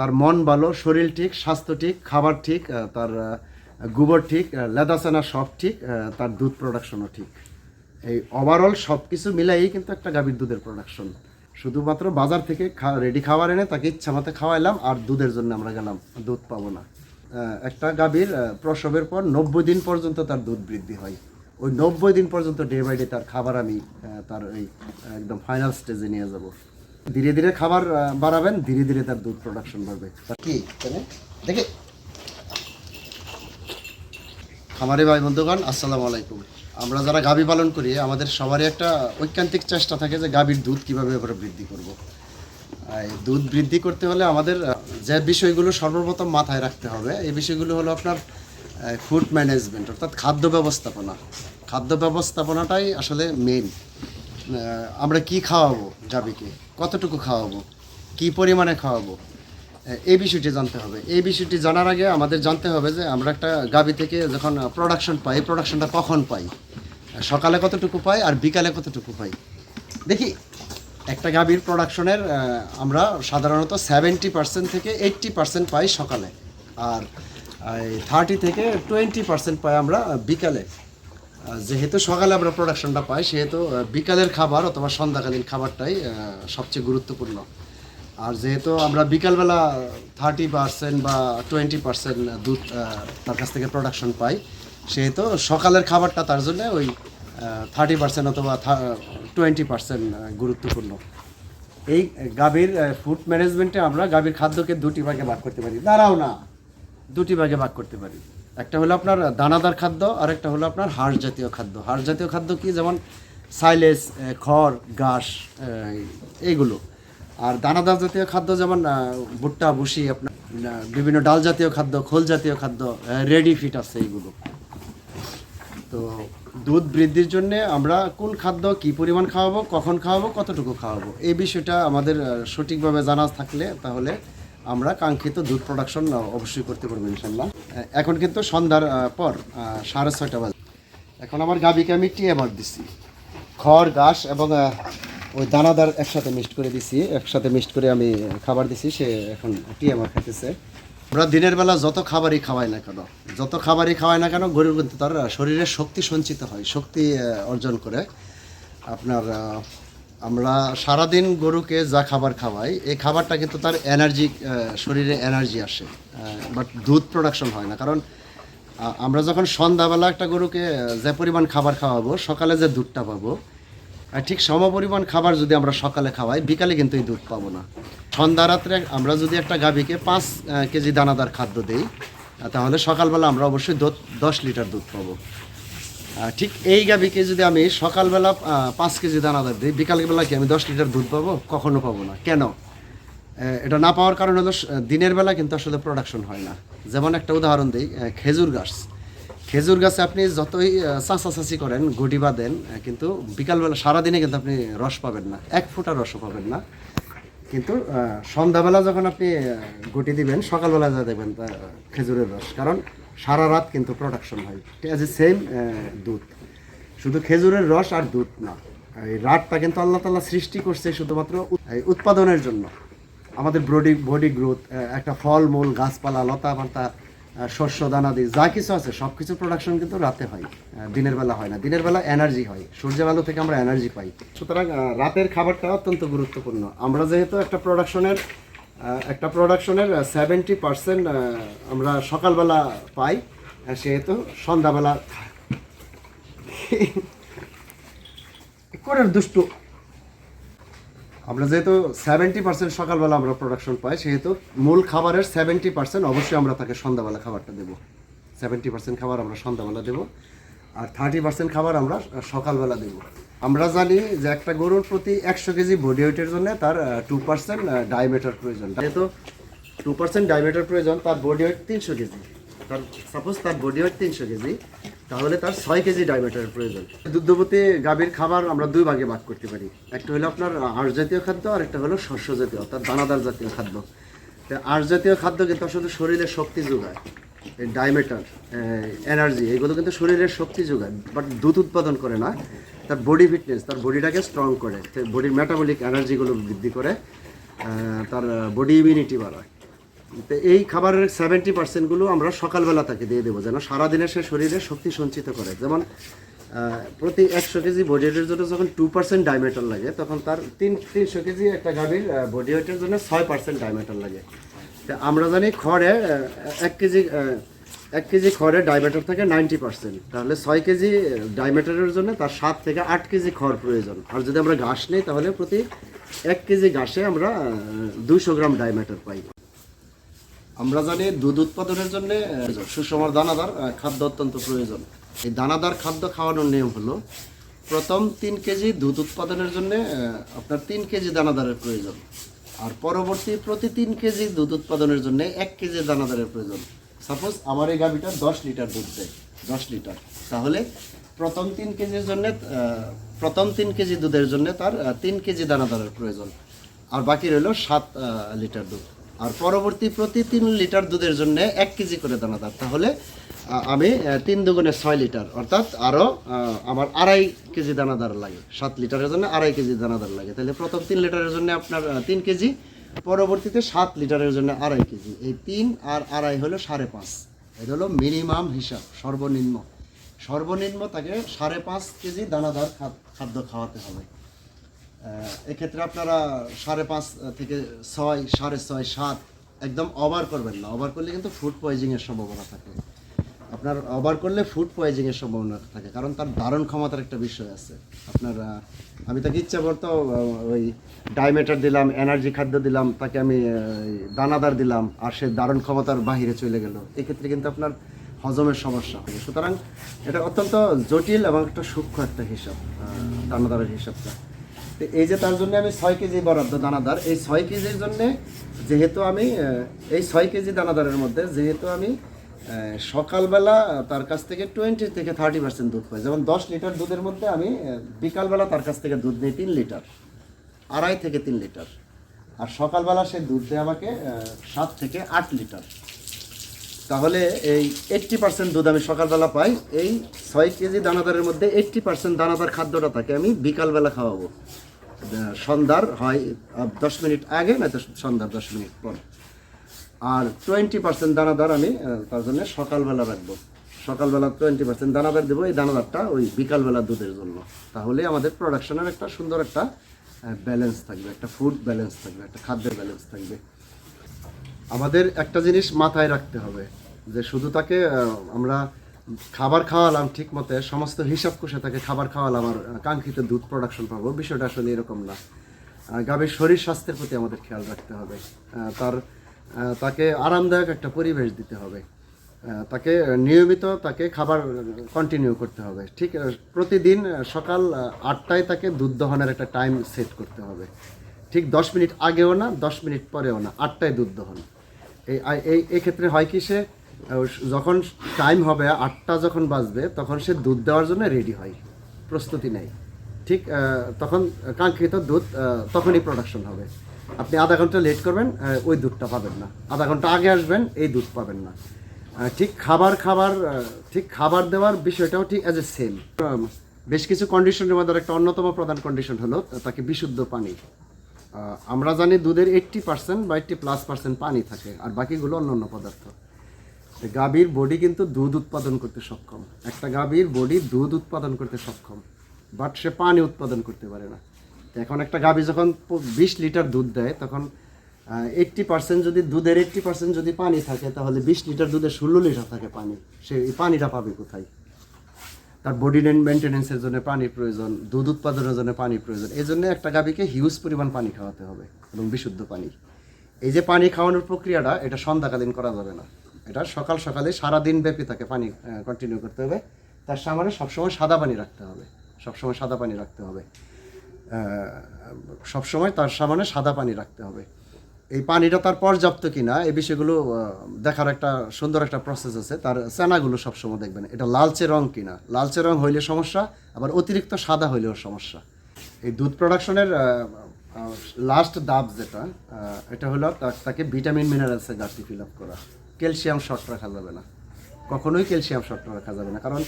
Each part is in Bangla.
তার মন ভালো, শরীর ঠিক, স্বাস্থ্য ঠিক, খাবার ঠিক তার গোবর ঠিক লেদাসেনা সব ঠিক তার দুধ প্রোডাকশনও ঠিক। এই ওভারঅল সব কিছু মিলাই কিন্তু একটা গাভীর দুধের প্রোডাকশন শুধুমাত্র বাজার থেকে রেডি খাবার এনে তাকে ইচ্ছা মতো খাওয়াইলাম আর দুধের জন্য আমরা গেলাম, দুধ পাবো না। একটা গাভীর প্রসবের পর নব্বই দিন পর্যন্ত তার দুধ বৃদ্ধি হয়। ওই নব্বই দিন পর্যন্ত ডে বাই ডে তার খাবার আমি তার ওই একদম ফাইনাল স্টেজে নিয়ে যাব। ধীরে ধীরে খাবার বাড়াবেন ধীরে ধীরে তার দুধ প্রোডাকশন বাড়বে। কি? দেখে। খামারে ভাই বন্ধুগণ আসসালামু আলাইকুম। আমরা যারা গাভী পালন করি আমাদের সবারই একটা ঐকান্তিক চেষ্টা থাকে যে গাভীর দুধ কীভাবে এবারে বৃদ্ধি করব। এই দুধ বৃদ্ধি করতে হলে আমাদের যে বিষয়গুলো সর্বপ্রথম মাথায় রাখতে হবে এই বিষয়গুলো হলো আপনার ফুড ম্যানেজমেন্ট অর্থাৎ খাদ্য ব্যবস্থাপনা। খাদ্য ব্যবস্থাপনাটাই আসলে মেইন আমরা কি খাওয়াবো গাভীকে কতটুকু খাওয়াবো? কি পরিমাণে খাওয়াবো? এই বিষয়টি জানতে হবে। এই বিষয়টি জানার আগে আমাদের জানতে হবে যে আমরা একটা গাবি থেকে যখন প্রোডাকশন পাই প্রোডাকশনটা কখন পাই? সকালে কতটুকু পাই আর বিকালে কতটুকু পাই? দেখি, একটা গাভীর প্রোডাকশনের আমরা সাধারণত সেভেন্টি পার্সেন্ট থেকে এইট্টি পার্সেন্ট পাই সকালে আর থার্টি থেকে টোয়েন্টি পার্সেন্ট পাই আমরা বিকালে। যেহেতু সকালে আমরা প্রোডাকশনটা পাই, সেহেতু বিকালের খাবার অথবা সন্ধ্যাকালীন খাবারটাই সবচেয়ে গুরুত্বপূর্ণ। আর যেহেতু আমরা বিকালবেলা থার্টি পার্সেন্ট বা টোয়েন্টি পার্সেন্ট দুধ তার কাছ থেকে প্রোডাকশন পাই, সেহেতু সকালের খাবারটা তার জন্য ওই থার্টি পার্সেন্ট অথবা টোয়েন্টি পার্সেন্ট গুরুত্বপূর্ণ। এই গাভীর ফুড ম্যানেজমেন্টে আমরা গাভীর খাদ্যকে দুটি ভাগে ভাগ করতে পারি। দাঁড়াও না, দুটি ভাগে ভাগ করতে পারি। একটা হলো আপনার দানাদার খাদ্য আর একটা হলো আপনার হাঁস জাতীয় খাদ্য। হাঁস জাতীয় খাদ্য কি? যেমন সাইলেস খড়, ঘাস এইগুলো। আর দানাদার জাতীয় খাদ্য যেমন ভুট্টা, ভুসি, আপনার বিভিন্ন ডাল জাতীয় খাদ্য, খোল জাতীয় খাদ্য রেডি ফিট আছে এইগুলো। তো দুধ বৃদ্ধির জন্য আমরা কোন খাদ্য কি পরিমাণ খাওয়াবো, কখন খাওয়াবো, কতটুকু খাওয়াবো, এই বিষয়টা আমাদের সঠিকভাবে জানা থাকলে তাহলে আমরা কাঙ্ক্ষিত দুধ প্রোডাকশন অবশ্যই করতে পারব ইনশাল্লাহ এখন কিন্তু সন্ধ্যার পর সাড়ে ছয়টা বাজে। এখন আমার গাবিকে আমি টিএমআর দিছি। খড়, ঘাস এবং ওই দানাদার একসাথে মিক্সড করে দিছি। একসাথে মিক্সড করে আমি খাবার দিছি, সে এখন টিএমআর খেতেছে আমরা দিনের বেলা যত খাবারই খাওয়াই না কেন, যত খাবারই খাওয়াই না কেন, গরুর কিন্তু তার শরীরে শক্তি সঞ্চিত হয়, শক্তি অর্জন করে। আপনার আমরা সারাদিন গরুকে যা খাবার খাওয়াই, এই খাবারটা কিন্তু তার এনার্জি শরীরে এনার্জি আসে। বাট দুধ প্রোডাকশন হয় না। কারণ আমরা যখন সন্ধ্যাবেলা একটা গরুকে যে পরিমাণ খাবার খাওয়াবো, সকালে যে দুধটা পাবো ঠিক সম পরিমাণ খাবার যদি আমরা সকালে খাওয়াই, বিকালে কিন্তু এই দুধ পাবো না। সন্ধ্যা রাত্রে আমরা যদি একটা গাভীকে পাঁচ কেজি দানাদার খাদ্য দিই, তাহলে সকালবেলা আমরা অবশ্যই দশ লিটার দুধ পাবো। ঠিক এই গাভীকে যদি আমি সকালবেলা পাঁচ কেজি দানাদার দিই বিকালবেলা কি আমি দশ লিটার দুধ পাবো? কখনো পাবো না। কেন? এটা না পাওয়ার কারণ হলো দিনের বেলা কিন্তু আসলে প্রোডাকশন হয় না। যেমন একটা উদাহরণ দিই খেজুর গাছ। খেজুর গাছে আপনি যতই চাঁচাচাচি করেন, গুটি বাঁধেন কিন্তু বিকালবেলা, সারাদিনে কিন্তু আপনি রস পাবেন না। এক ফোঁটা রসও পাবেন না। কিন্তু সন্ধ্যাবেলা যখন আপনি গুটি দিবেন, সকালবেলা যা দেবেন খেজুরের রস। কারণ সারা রাত কিন্তু প্রোডাকশন হয়। অ্যাজ এ সেম দুধ। শুধু খেজুরের রস আর দুধ না। এই রাতটা কিন্তু আল্লাহ তাল্লাহ সৃষ্টি করছে শুধুমাত্র উৎপাদনের জন্য। আমাদের বডি বডি গ্রোথ একটা ফল মূল গাছপালা, লতা পাতা শস্য দানাদি যা কিছু আছে সব কিছু প্রোডাকশন কিন্তু রাতে হয়। দিনের বেলা হয় না। দিনের বেলা এনার্জি হয়। সূর্যের আলো থেকে আমরা এনার্জি পাই। সুতরাং রাতের খাবারটা অত্যন্ত গুরুত্বপূর্ণ। আমরা যেহেতু একটা প্রোডাকশনের একটা প্রোডাকশনের সেভেন্টি পার্সেন্ট আমরা সকালবেলা পাই সেহেতু সন্ধ্যাবেলা করে দুষ্টু? আমরা যেহেতু সেভেন্টি পার্সেন্ট সকালবেলা আমরা প্রোডাকশন পাই সেহেতু মূল খাবারের সেভেন্টি পার্সেন্ট অবশ্যই আমরা তাকে সন্ধ্যাবেলা খাবারটা দেবো। সেভেন্টি পার্সেন্ট খাবার আমরা সন্ধ্যাবেলা দেবো আর থার্টি পার্সেন্ট খাবার আমরা সকালবেলা দেবো। আমরা জানি যে একটা গরুর প্রতি একশো কেজি বডি ওয়েটের জন্য তার টু পার্সেন্ট ডায়ামিটার প্রয়োজন। যেহেতু টু পার্সেন্ট ডায়ামিটার প্রয়োজন, তার বডি ওয়েট তিনশো কেজি। তার সাপোজ তার বডি ওয়েট তিনশো কেজি, তাহলে তার ছয় কেজি ডায়ামিটারের প্রয়োজন। দুগ্ধবতী গাভীর খাবার আমরা দুই ভাগে ভাগ করতে পারি। একটা হলো আপনার আঁশ জাতীয় খাদ্য, আর একটা হলো শস্য জাতীয় অর্থাৎ দানাদার জাতীয় খাদ্য। আঁশ জাতীয় খাদ্য কিন্তু শুধু শরীরে শক্তি যোগায়। ডাইমেটার এনার্জি, এগুলো কিন্তু শরীরের শক্তি যোগায় বাট দুধ উৎপাদন করে না। তার বডি ফিটনেস তার বডিটাকে স্ট্রং করে বডির মেটাবলিক এনার্জিগুলো বৃদ্ধি করে তার বডি ইমিউনিটি বাড়ায়। তো এই খাবারের সেভেন্টি পার্সেন্টগুলো আমরা সকালবেলা তাকে দিয়ে দেবো, যেন সারাদিনে সে শরীরে শক্তি সঞ্চিত করে। যেমন প্রতি একশো কেজি বডি ওয়েটের জন্য যখন টু পার্সেন্ট ডাইমেটার লাগে, তখন তার তিন, তিনশো কেজি একটা গাভীর বডি ওয়েটের জন্য ছয় পার্সেন্ট ডাইমেটার লাগে। আমরা জানি খড়ে এক কেজি এক কেজি খড়ে ডাইমেটার থাকে নাইনটি পার্সেন্ট তাহলে ছয় কেজি ডাইমেটারের জন্য তার সাত থেকে আট কেজি খড় প্রয়োজন। আর যদি আমরা ঘাস নিই, তাহলে প্রতি এক কেজি ঘাসে আমরা দুশো গ্রাম ডাইমেটার পাই। আমরা জানি দুধ উৎপাদনের জন্য সুষম দানাদার খাদ্য অত্যন্ত প্রয়োজন। এই দানাদার খাদ্য খাওয়ানোর নিয়ম হলো, প্রথম তিন কেজি দুধ উৎপাদনের জন্য আপনার তিন কেজি দানাদারের প্রয়োজন। আর পরবর্তী প্রতি তিন কেজি দুধ উৎপাদনের জন্য এক কেজি দানাদারের প্রয়োজন। সাপোজ আমার এই গাভিটা দশ লিটার দুধ দেয়, দশ লিটার। তাহলে প্রথম তিন কেজির জন্য প্রথম তিন কেজি দুধের জন্য তার তিন কেজি দানাদারের প্রয়োজন। আর বাকি রইল সাত লিটার দুধ। আর পরবর্তী প্রতি তিন লিটার দুধের জন্য এক কেজি করে দানাদার। তাহলে আমি তিন দুগুণে ছয় লিটার, অর্থাৎ আরও আমার আড়াই কেজি দানাদার লাগে। সাত লিটারের জন্য আড়াই কেজি দানাদার লাগে। তাহলে প্রথম তিন লিটারের জন্য আপনার তিন কেজি, পরবর্তীতে সাত লিটারের জন্য আড়াই কেজি। এই তিন আর আড়াই হলো সাড়ে পাঁচ। এটা হলো মিনিমাম হিসাব, সর্বনিম্ন। সর্বনিম্ন তাকে সাড়ে পাঁচ কেজি দানাদার খাদ্য খাওয়াতে হবে। এক্ষেত্রে আপনারা সাড়ে পাঁচ থেকে ছয়, সাড়ে ছয়, সাত একদম ওভার করবেন না। ওভার করলে কিন্তু ফুড পয়জিংয়ের সম্ভাবনা থাকে। আপনার ওভার করলে ফুড পয়জিংয়ের সম্ভাবনা থাকে, কারণ তার ধারণ ক্ষমতার একটা বিষয় আছে। আপনার আমি তাকে ইচ্ছা করতো ওই ডায়মেটার দিলাম এনার্জি খাদ্য দিলাম, তাকে আমি দানাদার দিলাম, আর সে ধারণ ক্ষমতার বাহিরে চলে গেল। এক্ষেত্রে কিন্তু আপনার হজমের সমস্যা হবে। সুতরাং এটা অত্যন্ত জটিল এবং একটা সূক্ষ্ম একটা হিসাব দানাদারের হিসাবটা। তো এই যে তার জন্য আমি ছয় কেজি বরাদ্দ দানাদার, এই ছয় কেজির জন্যে যেহেতু আমি এই ছয় কেজি দানাদারের মধ্যে যেহেতু আমি সকালবেলা তার কাছ থেকে টোয়েন্টি থেকে থার্টি পার্সেন্ট দুধ পাই যেমন দশ লিটার দুধের মধ্যে আমি বিকালবেলা তার কাছ থেকে দুধ নিই, তিন লিটার। আড়াই থেকে তিন লিটার। আর সকালবেলা সে দুধ দেয় আমাকে সাত থেকে আট লিটার। তাহলে এই এইট্টি পার্সেন্ট দুধ আমি সকালবেলা পাই। এই ছয় কেজি দানাদারের মধ্যে এইট্টি পার্সেন্ট দানাদার খাদ্যটা থাকে আমি বিকালবেলা খাওয়াবো। সন্ধ্যার হয় দশ মিনিট আগে, নয়তো সন্ধ্যার দশ মিনিট পর। আর টোয়েন্টি পার্সেন্ট দানাদার আমি তার জন্য সকালবেলা রাখব। সকালবেলা টোয়েন্টি পার্সেন্ট দানাদার দেবো, এই দানাদারটা ওই বিকালবেলা দুধের জন্য। তাহলে আমাদের প্রোডাকশনের একটা সুন্দর একটা ব্যালেন্স থাকবে, একটা ফুড ব্যালেন্স থাকবে, একটা খাদ্যের ব্যালেন্স থাকবে। আমাদের একটা জিনিস মাথায় রাখতে হবে, যে শুধু তাকে আমরা খাবার খাওয়ালাম ঠিক মতে সমস্ত হিসাব কষে তাকে খাবার খাওয়ালাম, আর কাঙ্ক্ষিত দুধ প্রোডাকশন পাবো, বিষয়টা আসলে এরকম না। গাভীর শরীর স্বাস্থ্যের প্রতি আমাদের খেয়াল রাখতে হবে। তার তাকে আরামদায়ক একটা পরিবেশ দিতে হবে। তাকে নিয়মিত তাকে খাবার কন্টিনিউ করতে হবে। ঠিক প্রতিদিন সকাল আটটায় তাকে দুধ দহনের একটা টাইম সেট করতে হবে। ঠিক দশ মিনিট আগেও না, দশ মিনিট পরেও না, আটটায় দুধ দহন। এই এই ক্ষেত্রে হয় কি সে যখন টাইম হবে আটটা যখন বাজবে, তখন সে দুধ দেওয়ার জন্য রেডি হয়। প্রস্তুতি নেয়। ঠিক তখন কাঙ্ক্ষিত দুধ তখনই প্রোডাকশন হবে। আপনি আধা ঘণ্টা লেট করবেন ওই দুধটা পাবেন না। আধা ঘণ্টা আগে আসবেন, এই দুধ পাবেন না। ঠিক খাবার খাবার ঠিক খাবার দেওয়ার বিষয়টাও ঠিক অ্যাজ এ সেম বেশ কিছু কন্ডিশনের মধ্যে একটা অন্যতম প্রধান কন্ডিশন হলো তাকে বিশুদ্ধ পানি। আমরা জানি দুধের এইট্টি পার্সেন্ট বা এইট্টি প্লাস পার্সেন্ট পানি থাকে, আর বাকিগুলো অন্য অন্য পদার্থ। গাভীর বডি কিন্তু দুধ উৎপাদন করতে সক্ষম। একটা গাভীর বডি দুধ উৎপাদন করতে সক্ষম বাট সে পানি উৎপাদন করতে পারে না। এখন একটা গাভী যখন বিশ লিটার দুধ দেয়, তখন এইট্টি পার্সেন্ট যদি দুধের এইট্টি পার্সেন্ট যদি পানি থাকে, তাহলে বিশ লিটার দুধে ষোলো লিটার থাকে পানি। সে পানিটা পাবে কোথায়? তার বডি মেনটেনেন্সের জন্য পানির প্রয়োজন, দুধ উৎপাদনের জন্য পানির প্রয়োজন। এই জন্য একটা গাভীকে হিউজ পরিমাণ পানি খাওয়াতে হবে এবং বিশুদ্ধ পানি। এই যে পানি খাওয়ানোর প্রক্রিয়াটা, এটা সন্ধ্যাকালীন করা যাবে না। এটা সকাল সকালে সারাদিন ব্যাপী তাকে পানি কন্টিনিউ করতে হবে। তার সামনে সবসময় সাদা পানি রাখতে হবে। সবসময় সাদা পানি রাখতে হবে। সবসময় তার সামনে সাদা পানি রাখতে হবে। এই পানিটা তার পর্যাপ্ত কিনা, এই বিষয়গুলো দেখার একটা সুন্দর একটা প্রসেস আছে। তার চেনাগুলো সবসময় দেখবেন, এটা লালচে রং কিনা। লালচে রং হইলে সমস্যা, আবার অতিরিক্ত সাদা হইলেও সমস্যা। এই দুধ প্রোডাকশনের লাস্ট দাব যেটা এটা হলো তাকে ভিটামিন মিনারেলসে ঘাটতি ফিল আপ করা। ক্যালসিয়াম শর্ট রাখা যাবে না। কখনোই ক্যালসিয়াম শর্ট রাখা যাবে না, কারণ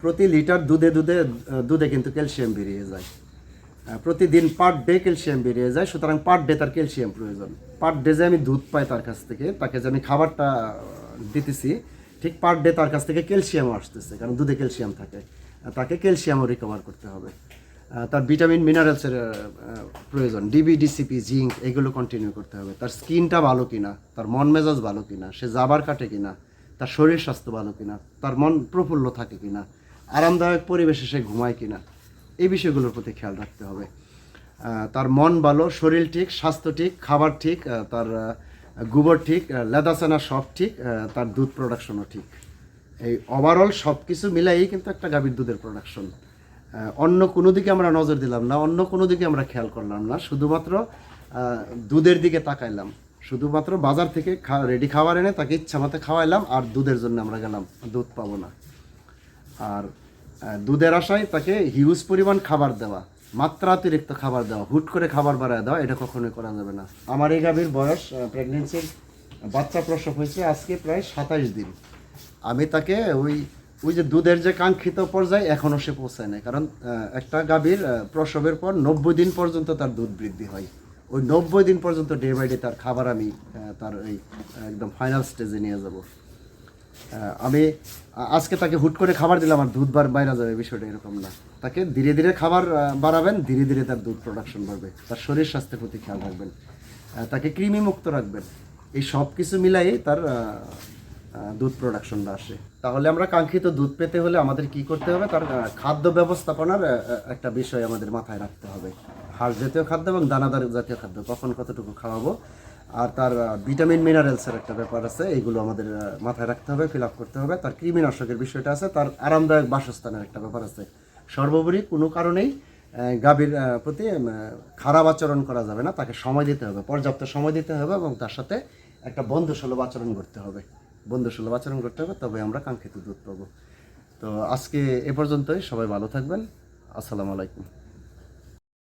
প্রতি লিটার দুধে দুধে দুধে কিন্তু ক্যালসিয়াম বেরিয়ে যায়। প্রতিদিন পার ডে ক্যালসিয়াম বেরিয়ে যায়, সুতরাং পার ডে তার ক্যালসিয়াম প্রয়োজন। পার ডে যে আমি দুধ পাই তার কাছ থেকে, তাকে যে আমি খাবারটা দিতেছি, ঠিক পার ডে তার কাছ থেকে ক্যালসিয়ামও আসতেছে, কারণ দুধে ক্যালসিয়াম থাকে। তাকে ক্যালসিয়ামও রিকভার করতে হবে। তার ভিটামিন মিনারেলসের প্রয়োজন। ডিবি ডিসিপি জিঙ্ক এগুলো কন্টিনিউ করতে হবে। তার স্কিনটা ভালো কিনা, তার মন মেজাজ ভালো কিনা, সে জাবার কাটে কিনা, তার শরীর স্বাস্থ্য ভালো কিনা, তার মন প্রফুল্ল থাকে কিনা, আরামদায়ক পরিবেশে সে ঘুমায় কিনা এই বিষয়গুলোর প্রতি খেয়াল রাখতে হবে। তার মন ভালো শরীর ঠিক স্বাস্থ্য ঠিক খাবার ঠিক তার গোবর ঠিক আহ, লেদাচানা সব ঠিক তার দুধ প্রোডাকশনও ঠিক। এই ওভারঅল সব কিছু মিলাই কিন্তু একটা গাভীর দুধের প্রোডাকশন অন্য কোনো দিকে আমরা নজর দিলাম না অন্য কোনো দিকে আমরা খেয়াল করলাম না শুধুমাত্র দুধের দিকে তাকাইলাম। শুধুমাত্র বাজার থেকে রেডি খাবার এনে তাকে ইচ্ছা মতো খাওয়াইলাম আর দুধের জন্য আমরা গেলাম দুধ পাবো না। আর দুধের আশায় তাকে হিউজ পরিমাণ খাবার দেওয়া, মাত্রাতিরিক্ত খাবার দেওয়া, হুট করে খাবার বাড়ায় দেওয়া, এটা কখনোই করা যাবে না। আমার এই গাভীর বয়স প্রেগনেন্সির বাচ্চা প্রসব হয়েছে আজকে প্রায় সাতাইশ দিন। আমি তাকে ওই ওই যে দুধের যে কাঙ্ক্ষিত পর্যায়ে এখনও সে পৌঁছায় নাই। কারণ একটা গাভীর প্রসবের পর নব্বই দিন পর্যন্ত তার দুধ বৃদ্ধি হয়। ওই নব্বই দিন পর্যন্ত ডে বাই ডে তার খাবার আমি তার ওই একদম ফাইনাল স্টেজে নিয়ে যাব। আমি আজকে তাকে হুট করে খাবার দিলাম আর দুধ বার বাইরে যাবে, বিষয়টা এরকম না। তাকে ধীরে ধীরে খাবার বাড়াবেন, ধীরে ধীরে তার দুধ প্রোডাকশন বাড়বে। তার শরীর স্বাস্থ্যের প্রতি খেয়াল রাখবেন। তাকে কৃমি মুক্ত রাখবেন। এই সব কিছু মিলাই তার দুধ প্রোডাকশনটা আসে। তাহলে আমরা কাঙ্ক্ষিত দুধ পেতে হলে আমাদের কি করতে হবে? তার খাদ্য ব্যবস্থাপনার একটা বিষয় আমাদের মাথায় রাখতে হবে। হাড় জাতীয় খাদ্য এবং দানাদার জাতীয় খাদ্য, কখন কতটুকু খাওয়াবো? আর তার ভিটামিন মিনারেলসের একটা ব্যাপার আছে, এইগুলো আমাদের মাথায় রাখতে হবে ফিল আপ করতে হবে। তার কৃমিনাশকের বিষয়টা আছে, তার আরামদায়ক বাসস্থানের একটা ব্যাপার আছে। সর্বোপরি কোনো কারণেই গাভীর প্রতি খারাপ আচরণ করা যাবে না, তাকে সময় দিতে হবে, পর্যাপ্ত সময় দিতে হবে এবং তার সাথে একটা বন্ধুসুলভ আচরণ করতে হবে। বন্ধুসুলভ আচরণ করতে হবে, তবে আমরা কাঙ্ক্ষিত দুধ পাবো। তো আজকে এ পর্যন্তই, সবাই ভালো থাকবেন। আসসালামু আলাইকুম।